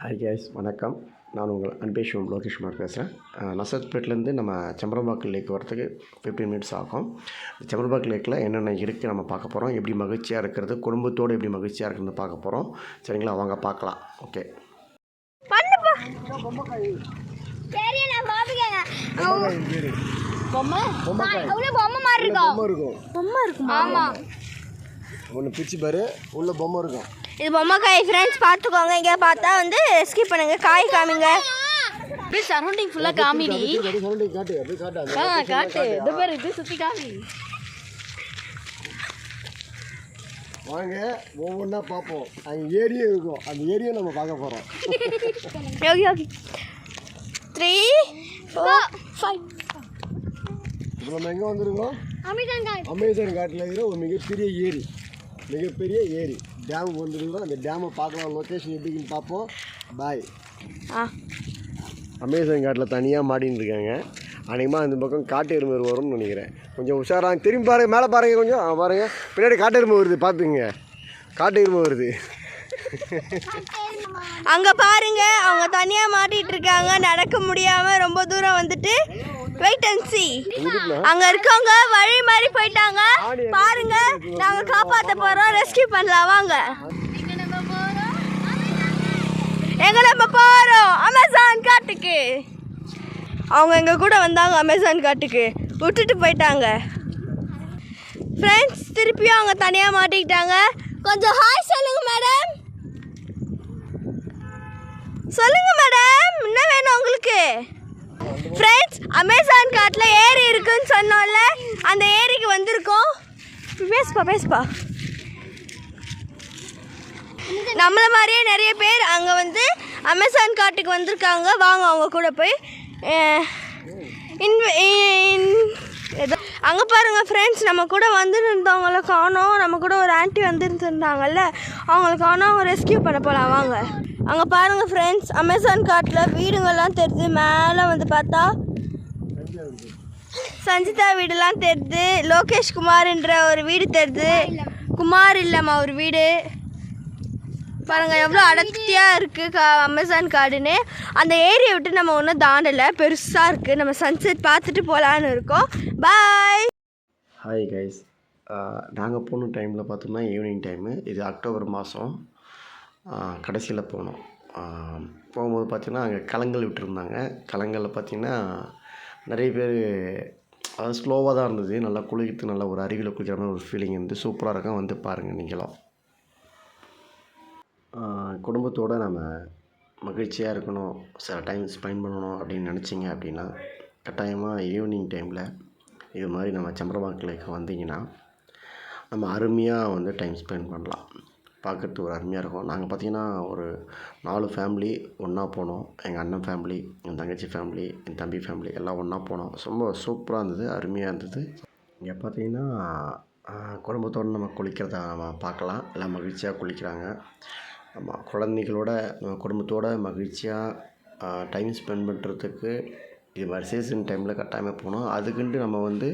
Hi guys வணக்கம். நான் உங்கள் அன்பேஷ்வம் லோகேஷ் குமார் பேசுகிறேன் நசத்பேட்லேருந்து நம்ம செம்பரம்பாக்கம் லேக் வரத்துக்கு ஃபிஃப்டீன் மினிட்ஸ் ஆகும். செம்பரம்பாக்கம் லேக்கில் என்னென்ன இருக்குது நம்ம பார்க்க போகிறோம் எப்படி மகிழ்ச்சியாக இருக்கிறது குடும்பத்தோடு எப்படி மகிழ்ச்சியாக இருக்கிறது பார்க்க போகிறோம் சரிங்களா வாங்க பார்க்கலாம். ஓகே பொம்மை இருக்கும் இருக்கும். பொம்மை இருக்கும். ஆமா. ஒன்று பிச்சு பாரு. உள்ள பொம்மை இருக்கும். இது பொம்மை காய் ஃப்ரெண்ட்ஸ் பார்த்துக்கோங்க. இங்கே பார்த்தா வந்து ஸ்கிப் பண்ணுங்க. காய் காமிங்க. அப்படியே சரௌண்டிங் ஃபுல்லா காமிடி. காட்டு அப்படியே காட்டு ஆ காட்டு. இந்த பேர் இது சுத்தி காமி. வாங்க ஒவ்வொன்றா பார்ப்போம். அங்கே ஏரியும் இருக்கும். அந்த ஏரியை நம்ம பார்க்க போகிறோம் okay okay. Three four five இப்போ நம்ம எங்கே வந்திருக்கோம்? அமேசான் காட்டில் இருக்கிற ஒரு மிகப்பெரிய ஏரி. மிகப்பெரிய ஏரி. டேம் வந்துருக்கோம் அந்த டேமை பார்க்கலாம். லொக்கேஷன் எப்படின்னு பார்ப்போம். பாய் ஆ. அமேசான் காட்டில் தனியாக மாட்டின்னு இருக்காங்க. அநேகமாக அந்த பக்கம் காட்டு எருமை வரும்னு நினைக்கிறேன். கொஞ்சம் உஷாராக திரும்பி பாருங்க. மேலே பாருங்க கொஞ்சம். ஆ, பாருங்க. பின்னாடி காட்டு எருமை வருது. பார்த்துங்க காட்டு எருமை வருது. அங்க பாருங்க அவங்க தனியா மாட்டிட்டு இருக்காங்க நடக்க முடியாம ரொம்ப தூரம் வந்துட்டு. வெயிட் அண்ட் சி அங்க இருக்கவங்க வழி மாதிரி போயிட்டாங்க. பாருங்க நாங்க காப்பாத்த போறோம். ரெஸ்கியூ பண்ணலாம். வாங்க. எங்க நம்ம போறோம்? அமேசான் காட்டுக்கு. அவங்க எங்க கூட வந்தாங்க அமேசான் காட்டுக்கு. விட்டுட்டு போயிட்டாங்க. ஃப்ரெண்ட்ஸ் திருப்பியும் அவங்க தனியாக மாட்டிக்கிட்டாங்க. கொஞ்சம் ஹாய் சொல்லுங்க மேடம் சொல்லுங்க மேடம் என்ன வேணும் உங்களுக்கு? ஃப்ரெண்ட்ஸ் அமேசான் காட்டில் ஏரி இருக்குன்னு சொன்னோம்ல அந்த ஏரிக்கு வந்திருக்கோம். பேசுப்பா பேசுப்பா. நம்மள மாதிரியே நிறைய பேர் அங்கே வந்து அமேசான் காட்டுக்கு வந்திருக்காங்க. வாங்க அவங்க கூட போய் இன்வ- இன்- ஏதோ அங்கே பாருங்கள் ஃப்ரெண்ட்ஸ் நம்ம கூட வந்துருந்தவங்கள காணோம். நம்ம கூட ஒரு ஆன்ட்டி வந்துருந்துருந்தாங்கல்ல. அவங்கள காணோம் அவங்க ரெஸ்கியூ பண்ண போகலாம் வாங்க. அங்கே பாருங்கள் ஃப்ரெண்ட்ஸ் அமேசான் காட்டில் வீடுங்கள்லாம் தெரிது மேலே வந்து பார்த்தா சஞ்சிதா வீடுலாம் தெரிது லோகேஷ் குமார்ன்ற ஒரு வீடு தெரிது குமார் இல்லைம்மா ஒரு வீடு. பாருங்க எவ்வளோ அடர்த்தியாக இருக்குது கா அமேசான் காடுன்னு. அந்த ஏரியை விட்டு நம்ம ஒன்றும் தாண்டலை. பெருசாக இருக்குது நம்ம சன்செட் பார்த்துட்டு போகலான்னு இருக்கோம். பாய் ஹாய் கைஸ் நாங்கள் போன டைமில் பார்த்தோம்னா ஈவினிங் டைமு இது அக்டோபர் மாதம் கடைசியில் போனோம். போகும்போது பார்த்திங்கன்னா அங்கே கலங்கள் விட்டுருந்தாங்க. கலங்களில் பார்த்திங்கன்னா நிறைய பேர் அதாவது ஸ்லோவாக தான் இருந்தது. நல்லா குளிக்கிறது நல்லா ஒரு அருவியில் குளிக்கிற மாதிரி ஒரு ஃபீலிங் இருந்து சூப்பராக இருக்கும். வந்து பாருங்கள் நீங்களும். குடும்பத்தோடு நம்ம மகிழ்ச்சியாக இருக்கணும் சில டைம் ஸ்பெண்ட் பண்ணணும் அப்படின்னு நினச்சிங்க அப்படின்னா கட்டாயமாக ஈவினிங் டைமில் இது மாதிரி நம்ம சம்பரவாக்கிலுக்கு வந்தீங்கன்னா நம்ம அருமையாக வந்து டைம் ஸ்பெண்ட் பண்ணலாம். பார்க்குறதுக்கு ஒரு அருமையாக இருக்கும். நாங்கள் பார்த்தீங்கன்னா ஒரு நாலு ஃபேமிலி ஒன்றா போனோம். எங்கள் அண்ணன் ஃபேமிலி என் தங்கச்சி ஃபேமிலி என் தம்பி ஃபேமிலி எல்லாம் ஒன்றா போனோம். ரொம்ப சூப்பராக இருந்தது அருமையாக இருந்தது. இங்கே பார்த்தீங்கன்னா குடும்பத்தோடு நம்ம குளிக்கிறத நம்ம பார்க்கலாம் எல்லாம் மகிழ்ச்சியாக குளிக்கிறாங்க. ஆமாம் குழந்தைகளோட நம்ம குடும்பத்தோட மகிழ்ச்சியாக டைம் ஸ்பெண்ட் பண்ணுறதுக்கு இது மாதிரி சீசன் டைமில் கட்டாயமாக போகணும். அதுக்குன்ட்டு நம்ம வந்து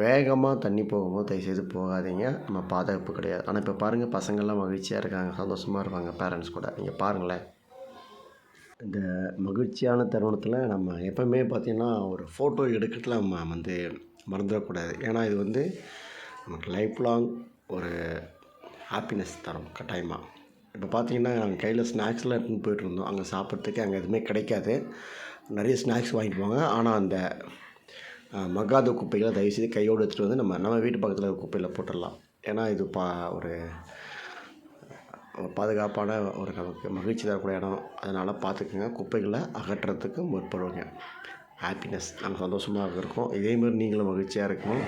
வேகமாக தண்ணி போகும்போது தயவுசெய்து போகாதீங்க. நம்ம பாதுகாப்பு கிடையாது. ஆனால் இப்போ பாருங்கள் பசங்கள்லாம் மகிழ்ச்சியாக இருக்காங்க சந்தோஷமாக இருப்பாங்க பேரண்ட்ஸ் கூட. நீங்கள் பாருங்களேன். இந்த மகிழ்ச்சியான தருணத்தில் நம்ம எப்போவுமே பார்த்திங்கன்னா ஒரு ஃபோட்டோ எடுக்கிறதுல நம்ம வந்து மறந்துடக்கூடாது. ஏன்னா இது வந்து நமக்கு லைஃப் லாங் ஒரு ஹாப்பினஸ் தரும் கட்டாயமாக இப்போ பார்த்தீங்கன்னா நாங்கள் கையில் ஸ்நாக்ஸ்லாம் எடுத்துன்னு போயிட்டுருந்தோம் அங்கே சாப்பிட்றதுக்கு அங்கே எதுவுமே கிடைக்காது. நிறைய ஸ்நாக்ஸ் வாங்கிட்டு போங்க. ஆனால் அந்த மகாத மக்காத குப்பைகளை தயவுசெய்து கையோடு எடுத்துகிட்டு வந்து நம்ம நம்ம வீட்டு பக்கத்தில் குப்பையில் போட்டுடலாம். ஏன்னா இது பா ஒரு பாதுகாப்பான ஒரு நமக்கு மகிழ்ச்சி தரக்கூடிய இடம். அதனால் பார்த்துக்குங்க. குப்பைகளை அகற்றுறதுக்கு முற்படுவோங்க ஹாப்பினஸ் நாங்கள் சந்தோஷமாக இருக்கோம். இதேமாதிரி நீங்களும் மகிழ்ச்சியாக இருக்கணும்.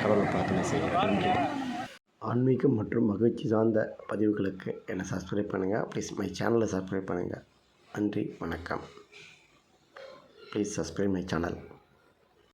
கடவுளை பிரார்த்தனை செய்யுங்க. நன்றி. ஆன்மீகம் மற்றும் மகிழ்ச்சி சார்ந்த பதிவுகளுக்கு என்னை சப்ஸ்கிரைப் பண்ணுங்கள் ப்ளீஸ் மை சேனலை சப்ஸ்கிரைப் பண்ணுங்கள் நன்றி வணக்கம். Please subscribe my channel